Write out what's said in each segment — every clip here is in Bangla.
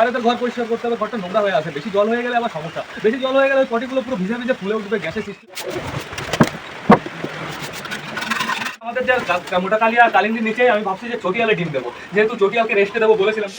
বাইরে ঘর পরিষ্কার করতে হবে, ঘরটা নোংরা হয়ে আছে। বেশি জল হয়ে গেলে আবার সমস্যা। বেশি জল হয়ে গেলে ওই পটিগুলো পুরো ভিজে ভিজে ফুলে উঠবে, গ্যাসের সৃষ্টি আমাদের যে মোটা কালিয়া কালিন্দির নিচে আমি ভাবছি যে চটিয়ালে ডিম দেবো। যেহেতু চটিয়ালকে রেস্টে দেবো বলেছিলাম।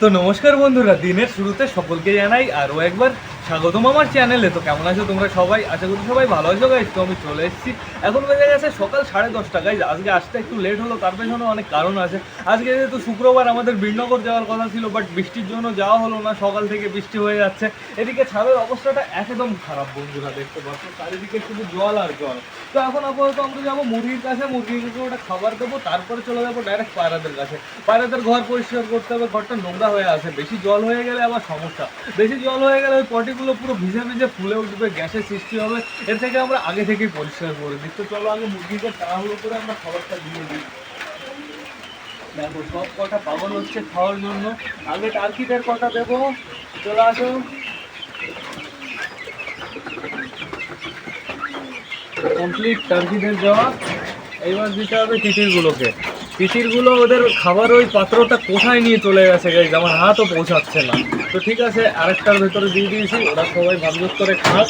তো নমস্কার বন্ধুরা, দিনের শুরুতে সকলকে জানাই আরও একবার স্বাগতম আমার চ্যানেলে। তো কেমন আছো তোমরা সবাই? আশা করি সবাই ভালো আছো গাইজ তো আমি চলে এসেছি। এখন বেজে গেছে সকাল সাড়ে দশটা গাইজ আজকে আসতে একটু লেট হলো, তার পেছনে অনেক কারণ আছে। আজকে যেহেতু শুক্রবার, আমাদের বীরনগর যাওয়ার কথা ছিল বাট বৃষ্টির জন্য যাওয়া হলো না। সকাল থেকে বৃষ্টি হয়ে যাচ্ছে। এদিকে ছাদের অবস্থাটা একদম খারাপ, বন্ধুরা, দেখতে পাচ্ছ? চারিদিকে শুধু জল আর জল। তো এখন আপাতত আমরা যাব মুরগির কাছে। মুরগিকে ওটা খাবার দেবো, তারপরে চলে যাব ডাইরেক্ট পায়রাদের কাছে। পায়রাদের ঘর পরিষ্কার করতে হবে, ঘরটা নোংরা হয়ে আছে। বেশি জল হয়ে গেলে আবার সমস্যা। বেশি জল হয়ে গেলে ওই পটিগুলো পুরো ভিজে ভিজে ফুলে উঠবে, গ্যাসের সৃষ্টি হবে। এর থেকে আমরা আগে থেকেই পরিষ্কার করে দিই। তো চলো আগে মুরগিকে তাড়াহুড়ো করে আমরা খাবারটা দিয়ে দিই। দেখো, সব কটা পাগল হচ্ছে খাওয়ার জন্য। আগে টার্কিদের কটা দেবো? চলে আসো। কমপ্লিট টার্কিদের দেওয়া এইবার দিতে হবে তিতিরগুলোকে তিতিরগুলো ওদের খাবার ওই পাত্রটা কোথায় নিয়ে চলে গেছে গাইজ আমার হাতও পৌঁছাচ্ছে না। তো ঠিক আছে, আরেকটার ভেতরে দিয়ে দিয়েছি। ওরা সবাই ভালো করে খাক।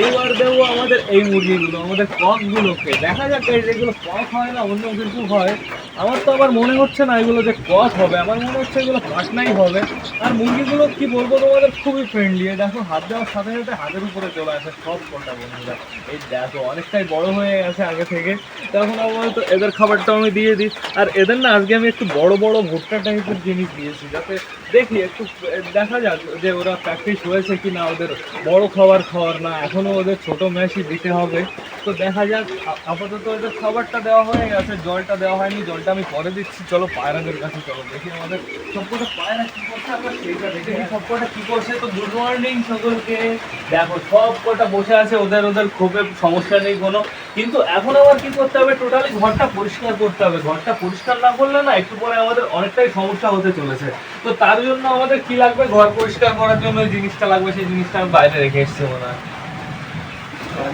এইবার দেবো আমাদের এই মুরগিগুলো, আমাদের ককগুলোকে দেখা যাক এগুলো কক হয় না, অন্য কিছু হয়। আমার তো আবার মনে হচ্ছে না এগুলো যে কক হবে। আমার মনে হচ্ছে এগুলো পাটনাই হবে। আর মুরগিগুলো কি বলব তোমাদের, খুবই ফ্রেন্ডলি দেখো, হাত দেওয়ার সাথে সাথে হাতের উপরে চলে আসে সব কটা বন্ধুরা। এই দেখো, অনেকটাই বড় হয়ে গেছে আগে থেকে। তখন আপাতত এদের খাবারটা আমি দিয়ে দিই। আর এদের না, আজকে আমি একটু বড় বড় ভুট্টা টাইপের জিনিস দিয়েছি, যাতে দেখি একটু, দেখা যাক যে ওরা প্র্যাকটিস হয়েছে কি না ওদের বড় খাবার খাওয়ার না, এখনও ওদের ছোট ম্যাচই দিতে হবে। তো দেখা যাক, আপাতত ওদের খাবারটা দেওয়া হয়ে গেছে, জলটা দেওয়া হয়নি, জলটা আমি পরে দিচ্ছি। চলো, পায়রাদের কাছে চলো, দেখি আমাদের সবকটা পায়রা কি করছে আমরা সেইটা দেখে সবকটা কি করছে, তো গুড মর্নিং সকলকে। দেখো সব কটা বসে আছে, ওদের ওদের খুবই সমস্যা নেই কোনো। কিন্তু এখন আবার কি করতে হবে টোটালি ঘরটা পরিষ্কার করতে হবে। ঘরটা পরিষ্কার না করলে না, একটু পরে আমাদের অনেকটাই সমস্যা হতে চলেছে। তো তার জন্য আমাদের কি লাগবে? ঘর পরিষ্কার করার জন্য জিনিসটা লাগবে, সেই জিনিসটা আমি বাইরে রেখে এসেছি মনে হয়। তো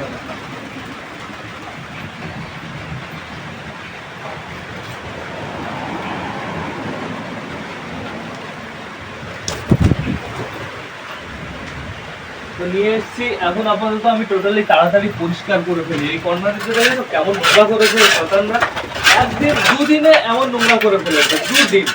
নিয়ে এসেছি। এখন আপাতত আমি টোটালি তাড়াতাড়ি পরিষ্কার করে ফেলি। এই কর্নারের দেখো কেমন নোংরা করেছে শতানরা। একদিন, দুদিনে এমন নোংরা করে ফেলেছে, দুদিন।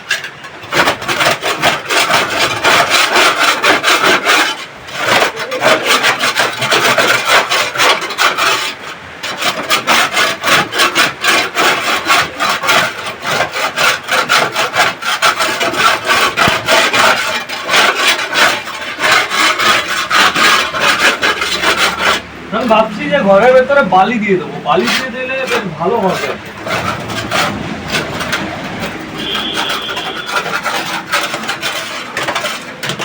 ভাবছি যে ঘরের ভেতরে বালি দিয়ে দেবো। বালি দিয়ে দিলে বেশ ভালো হবে।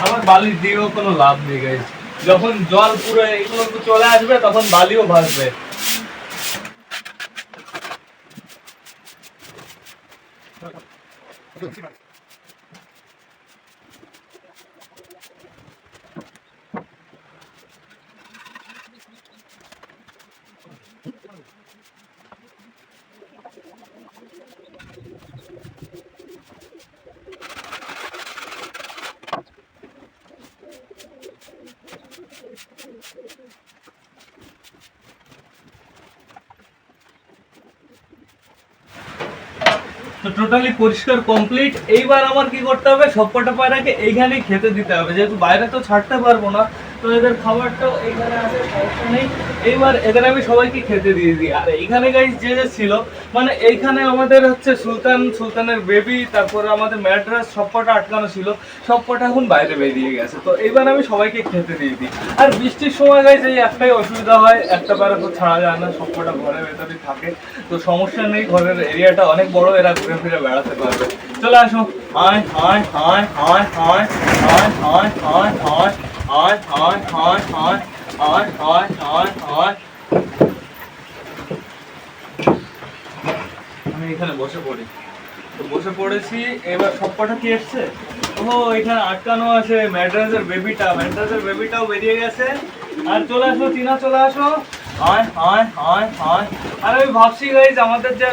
আমার বালি দিয়েও কোনো লাভ নেই গাইজ যখন জল পুরো এগুলো চলে আসবে, তখন বালিও ভাসবে। তো টোটালি পরিষ্কার কমপ্লিট এইবার আমার কি করতে হবে? সব সবকটা পায়রাকে এইখানেই খেতে দিতে হবে। যেহেতু বাইরে তো ছাড়তে পারব না তো এদের খাবারটাও এইখানে আছে, সমস্যা নেই। এইবার এদের আমি সবাইকে খেতে দিয়ে দিই। আর এইখানে গাইজ যে যে ছিল মানে এইখানে আমাদের হচ্ছে সুলতান, সুলতানের বেবি তারপরে আমাদের ম্যাট্রাস সবকটা আটকানো ছিল সবকটা এখন বাইরে বেরিয়ে গেছে। তো এইবার আমি সবাইকে খেতে দিয়ে দিই। আর বৃষ্টির সময় গাইজ এই একটাই অসুবিধা হয়, একটা পায়রা তো ছাড়া যায় না সবকটা ঘরের ভেতরেই থাকে। তো সমস্যা নেই, ঘরের এরিয়াটা অনেক বড়, এরা ঘুরে ফিরে বেড়াতে পারবে। চলে আসো। আয় আয় আয় আয় আয় আয় আয় আয় আয় আয় আয় আয় আয় আয় আয় আয় আয় আমি এখানে বসে পড়ি। তো বসে পড়েছি, এবার সব কটা কি এসছে? ও এখানে আটকানো আছে, ম্যাড্রাসের বেবিটা ম্যাড্রাসের বেবিটাও বেরিয়ে গেছে। আর চলে আসো, টিনা, চলে আসো। হয় হয় হয় হয়। আর আমি ভাবছি গাইজ আমাদের যে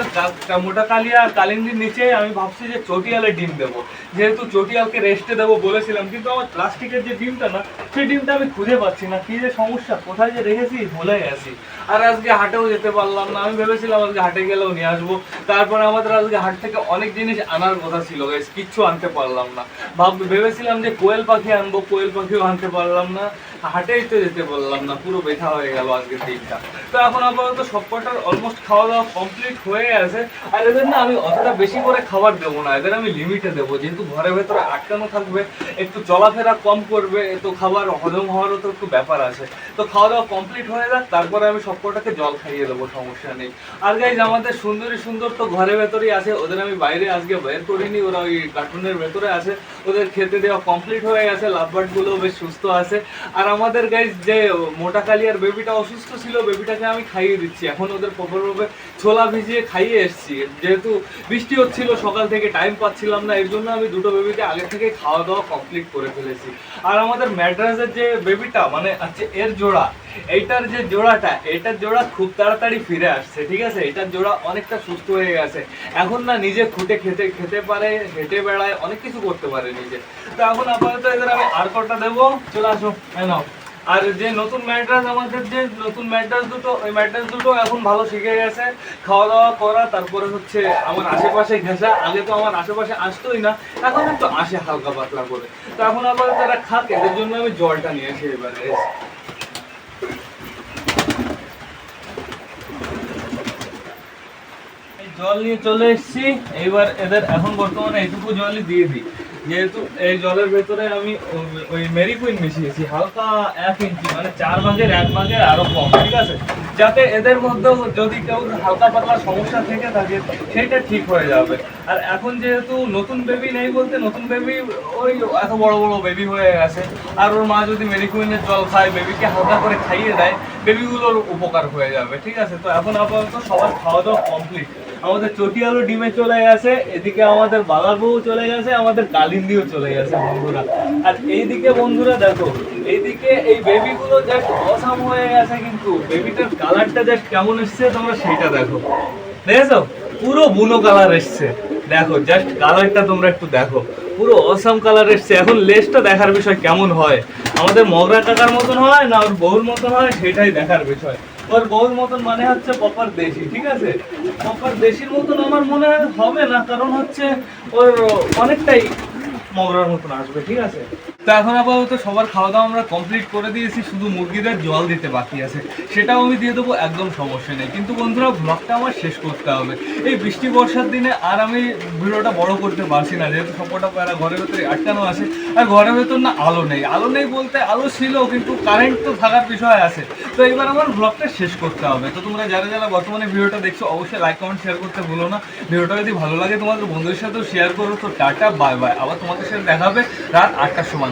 মোটা কালিয়া কালিন্দির নিচে আমি ভাবছি যে চটিয়ালে ডিম দেবো। যেহেতু চটিয়ালকে রেস্টে দেবো বলেছিলাম, কিন্তু আমার প্লাস্টিকের যে ডিমটা না, সেই ডিমটা আমি খুঁজে পাচ্ছি না। কি যে সমস্যা, কোথায় যে রেখেছি, ভুলে গেছি। আর আজকে হাটেও যেতে পারলাম না। আমি ভেবেছিলাম আজকে হাটে গেলেও নিয়ে আসব। তারপরে আমাদের আজকে হাট থেকে অনেক জিনিস আনার কথা ছিল গাইজ কিচ্ছু আনতে পারলাম না। ভাব, ভেবেছিলাম যে কোয়েল পাখি আনব, কোয়েল পাখিও আনতে পারলাম না। হাটেই তো যেতে পারলাম না, পুরো ব্যথা হয়ে গেল আজকের দিনটা। তো এখন আপাতত সবকটার অলমোস্ট খাওয়া দাওয়া কমপ্লিট হয়ে আছে আর এদের না আমি অতটা বেশি করে খাবার দেবো না, এদের আমি লিমিটে দেবো। যেহেতু ঘরের ভেতরে আটকানো থাকবে, একটু চলাফেরা কম করবে তো খাবার হজম হওয়ারও তো একটু ব্যাপার আছে। তো খাওয়া দাওয়া কমপ্লিট হয়ে যাক, তারপরে আমি সবকটাকে জল খাইয়ে দেবো, সমস্যা নেই। আর গাইজ আমাদের সুন্দরী সুন্দর তো ঘরের ভেতরেই আছে, ওদের আমি বাইরে আজকে বের করিনি, ওরা ওই কার্টুনের ভেতরে আছে, ওদের খেতে দেওয়া কমপ্লিট হয়ে গেছে লাভবার্ডগুলো বেশ সুস্থ আছে। আর আমাদের গাইজ যে মোটা কালিয়ার বেবিটা অসুস্থ ছিল বেবিটাকে আমি খাইয়ে দিচ্ছি, এখন ওদের প্রপারভাবে ছোলা ভিজিয়ে খাইয়ে এসেছি। যেহেতু বৃষ্টি হচ্ছিল, সকাল থেকে টাইম পাচ্ছিলাম না, এর জন্য আমি দুটো বেবিকে আগে থেকে খাওয়া দাওয়া কমপ্লিট করে ফেলেছি। আর আমাদের ম্যাড্রাসের যে বেবিটা মানে হচ্ছে এর জোড়া, এইটার যে জোড়াটা এটার জোড়া খুব তাড়াতাড়ি ফিরে আসছে, ঠিক আছে? এটার জোড়া অনেকটা সুস্থ হয়ে গেছে। এখন না নিজে খুঁটে খেতে খেতে পারে, হেঁটে বেড়ায়, অনেক কিছু করতে পারে নিজে। তো এখন আপাতত এদের আমি আর কটা দেবো? চলে আসো হ্যাঁ নাও। আর যে নতুন ম্যাট্রাস, আমাদের যে নতুন ম্যাট্রাস দুটো, ওই ম্যাট্রাস দুটো এখন ভালো শিখে গেছে। খাওয়া দাওয়া করা, তারপরে হচ্ছে আমার আশেপাশে ঘেঁষা। আগে তো আমার আশেপাশে আসতোই না, এখন একটু আসে হালকা পাতলা করে। তো এখন আবার তারা খাক, এদের জন্য আমি জলটা নিয়ে আসি এবারে। জল নিয়ে চলে এসেছি। এইবার এদের এখন বর্তমানে এইটুকু জলই দিয়ে দিই। যেহেতু এই জলের ভেতরে আমি ওই মেরি কুইন মিশিয়েছি, হালকা এক ইঞ্চি মানে চার ভাগের এক ভাগের আরও কম, ঠিক আছে? যাতে এদের মধ্যেও যদি কেউ হালকা পাতলা সমস্যা থেকে থাকে, সেটা ঠিক হয়ে যাবে। আর এখন যেহেতু নতুন বেবি নেই বলতে, নতুন বেবি ওই এত বড় বড় বেবি হয়ে গেছে। আর ওর মা যদি মেরিকুইনের জল খায় বেবিকে হালকা করে খাইয়ে দেয় বেবিগুলোর উপকার হয়ে যাবে, ঠিক আছে? তো এখন আপাতত সবার খাওয়া দাওয়া কমপ্লিট আমাদের চটিয়ালো ডিমে চলে গেছে, এদিকে আমাদের বালার বউ চলে গেছে, আমাদের কালিন্দিও চলে গেছে, বন্ধুরা। আর এইদিকে বন্ধুরা দেখো, এইদিকে এই বেবিগুলো জাস্ট অসাম হয়ে গেছে কিন্তু বেবিটার কালারটা জাস্ট কেমন এসছে, তোমরা সেইটা দেখো। দেখেছ? পুরো বুনো কালার এসছে। দেখো জাস্ট কালারটা তোমরা একটু দেখো। পুরো অসাম কালার এসছে। এখন লেসটা দেখার বিষয় কেমন হয়? আমাদের মগরা টাকার মতন হয় না ওর বউর মতন হয়? সেটাই দেখার বিষয়। ওর বউর মতন মানে হচ্ছে প্রপার দেশি, ঠিক আছে? প্রপার দেশির মতন আমার মনে হয় হবে না, কারণ হচ্ছে ওর অনেকটাই মগরার মতন আসবে, ঠিক আছে? তো এখন আপাতত সবার খাওয়া দাওয়া আমরা কমপ্লিট করে দিয়েছি, শুধু মুরগিদের জল দিতে বাকি আছে। সেটাও আমি দিয়ে দেবো, একদম সমস্যা নেই। কিন্তু বন্ধুরা ব্লগটা আমার শেষ করতে হবে। এই বৃষ্টি বর্ষার দিনে আর আমি ভিডিওটা বড় করতে পারছি না, যেহেতু সবকটা প্যারা ঘরের ভেতরে আটকানো আছে, আর ঘরের ভেতর না আলো নেই। আলো নেই বলতে আলো ছিল, কিন্তু কারেন্ট তো থাকার বিষয় আছে। তো এবার আমার ব্লগটা শেষ করতে হবে। তো তোমরা যারা যারা বর্তমানে ভিডিওটা দেখছ, অবশ্যই লাইক কমেন্ট শেয়ার করতে ভুলো না। ভিডিওটা যদি ভালো লাগে, তোমাদের বন্ধুদের সাথেও শেয়ার করো। তো টাটা বাই বাই আবার তোমাদের সাথে দেখাবে রাত আটটার সময়